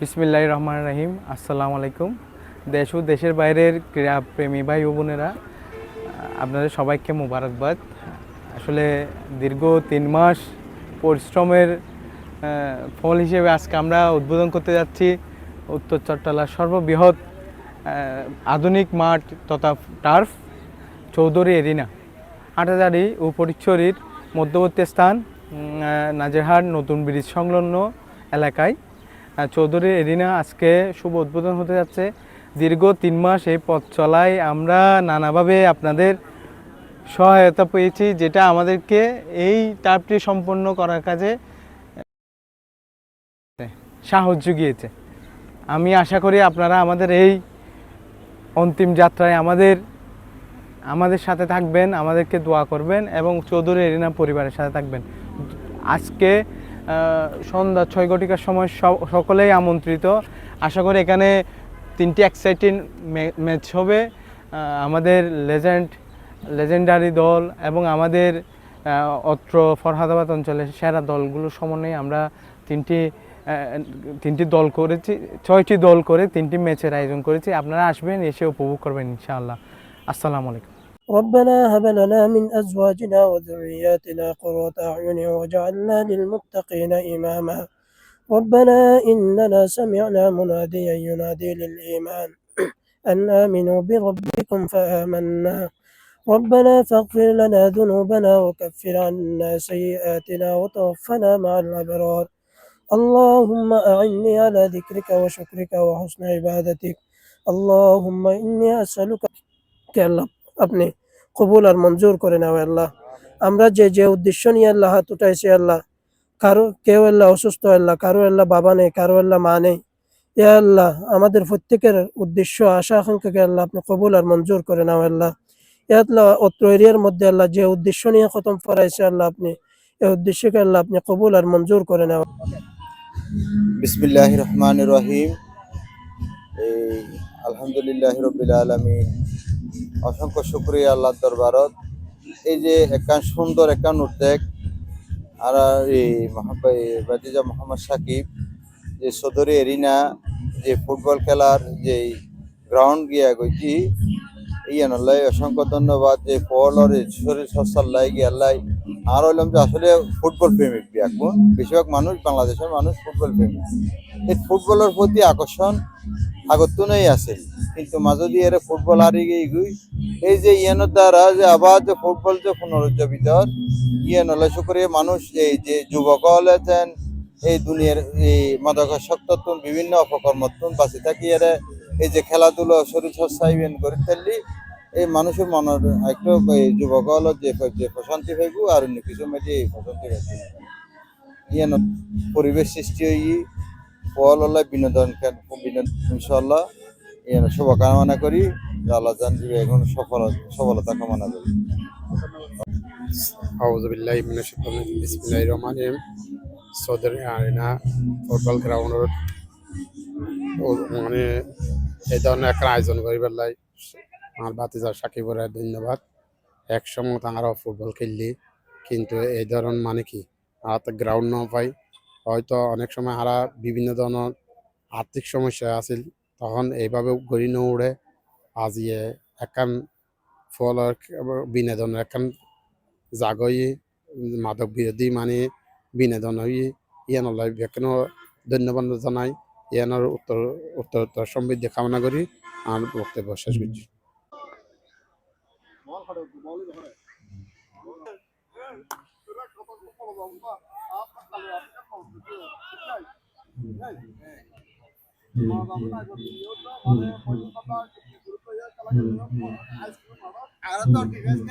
বিসমিল্লাহ রহমান রাহিম। আসসালামু আলাইকুম। দেশ ও দেশের বাইরের ক্রীড়াপ্রেমী ভাই ও বোনেরা, আপনাদের সবাইকে মুবারকবাদ। আসলে দীর্ঘ তিন মাস পরিশ্রমের ফল হিসেবে আজকে আমরা উদ্বোধন করতে যাচ্ছি উত্তর চট্টলার সর্ববৃহৎ আধুনিক মাঠ তথা টার্ফ, চৌধুরী এরিনা। হাটাজারি ও পরিচরির মধ্যবর্তী স্থান নাজেরহাট নতুন ব্রিজ সংলগ্ন এলাকায়। চৌধুরী এরিনা আজকে শুভ উদ্বোধন হতে যাচ্ছে। দীর্ঘ তিন মাস এই পথ চলায় আমরা নানাভাবে আপনাদের সহায়তা পেয়েছি, যেটা আমাদেরকে এই টার্ফটি সম্পন্ন করার কাজে সাহস জুগিয়েছে। আমি আশা করি আপনারা আমাদের এই অন্তিম যাত্রায় আমাদের আমাদের সাথে থাকবেন, আমাদেরকে দোয়া করবেন এবং চৌধুরী, এরিনা পরিবারের সাথে থাকবেন। আজকে সন্ধ্যা ছয় ঘটিকার সময় সকলেই আমন্ত্রিত। আশা করি এখানে তিনটি এক্সাইটিং ম্যাচ হবে। আমাদের লেজেন্ড লেজেন্ডারি দল এবং আমাদের অত্র ফরহাদাবাদ অঞ্চলের সেরা দলগুলোর সমন্বয়ে আমরা তিনটি তিনটি দল করেছি, ছয়টি দল করে তিনটি ম্যাচের আয়োজন করেছি। আপনারা আসবেন, এসে উপভোগ করবেন ইনশাআল্লাহ। আসসালামু আলাইকুম। ربنا هب لنا من أزواجنا وذرياتنا قرة أعين وجعلنا للمتقين إماما. ربنا إننا سمعنا مناديا ينادي للإيمان أن آمنوا بربكم فآمنا. ربنا فاغفر لنا ذنوبنا وكفر عنا سيئاتنا وتوفنا مع الأبرار. اللهم أعني على ذكرك وشكرك وحسن عبادتك. اللهم إني أسألك كلب আপনি কবুল আর মঞ্জুর করে নাও আল্লাহ। আমরা যে যে উদ্দেশ্য নিয়ে আল্লাহ হাত উঠাইছি আল্লাহ, কারও, কেউ আল্লাহ অসুস্থ আল্লাহ, কারও আল্লাহ বাবা নেই, কারও আল্লাহ মা নেই। এ আল্লাহ, আমাদের প্রত্যেকের উদ্দেশ্য, আশা, আকাঙ্ক্ষাকে আল্লাহ আপনি কবুল আর মঞ্জুর করে নাও আল্লাহ। এ আল্লাহ, অত্র এরিয়ার মধ্যে আল্লাহ যে উদ্দেশ্য নিয়ে খতম ফরাইছে আল্লাহ আপনি এই উদ্দেশ্যকে আল্লাহ আপনি কবুল আর মঞ্জুর করে নাও। বিসমিল্লাহ রহমান রহিম। আলহামদুলিল্লাহ রবিল আলমী অসংখ্য শুক্রিয়া আল্লাহ দরবারত। এই যে একখান সুন্দর একখান উদ্যোগ, আর এই বাতিজা মোহাম্মদ সাকিব, যে সদরি এরিনা, যে ফুটবল খেলার যে গ্রাউন্ড গিয়া গইছি, ইয়ান আল্লাহ অসংখ্য ধন্যবাদ। যে পলর শরীর সচ্ছাল্লাই গিয়ে আল্লাহ, আর হইলাম যে আসলে ফুটবল প্রেমিক এখন বেশিরভাগ মানুষ বাংলাদেশের মানুষ ফুটবল প্রেমিক। এই ফুটবলের প্রতি আকর্ষণ আগতুনই আছে। কিন্তু মাঝে দিয়ে এরা ফুটবল হারিয়ে গিয়ে এই যে ইয়ানোর দ্বারা যে আবার যে ফুটবল যে পুনরুজ্জীবিত ইয়ে নলে করে মানুষ, এই যে যুবক হলেছেন এই দুনিয়ার এই মাদকাসক্ত বিভিন্ন অপকর্মতুন বাঁচি থাকি এরা। এই যে খেলাধুলো শরীর ইভেন করে ফেললি, এই মানুষের মনের একটু এই যুবক হলো যে যে প্রশান্তি পাইব আর অন্য কিছু মেটে এই প্রশান্তি পাইব ইয়ে পরিবেশ সৃষ্টি হই ফল হলে বিনোদন বিনোদন ইনশাল্লাহ শুভকামনা করি আল্লাহ জান দিবে এখন সফল, সফলতা কামনা করি। আউযুবিল্লাহ মিনাশ শাইতানির বিসমিল্লাহির চৌধুরী আরিনা, ফুটবল গ্রাউন্ডত মানে এই ধরনের একটা আয়োজন করি পেলাই আমার বাতিজা সাকিবরে ধন্যবাদ। একসময় তাঁরাও ফুটবল খেললি, কিন্তু এই ধরন মানে কি? আর তো গ্রাউন্ড না পাই। হয়তো অনেক সময় হারা বিভিন্ন ধরনের আর্থিক সমস্যা আছিল। তখন এইভাবে গড়ি নৌড়ে আজিয়ে একান ফলের বিনোদনের একান জাগই মাদক বিরোধী মানে বিনোদন হই ইয়ানলাই বেকেনো ধন্যবাদ জানাই ইয়ানোর উত্তর উত্তর উত্তর সমৃদ্ধি কামনা করি আর বক্তব্য শেষ করছি। আর তো ঠিক আছে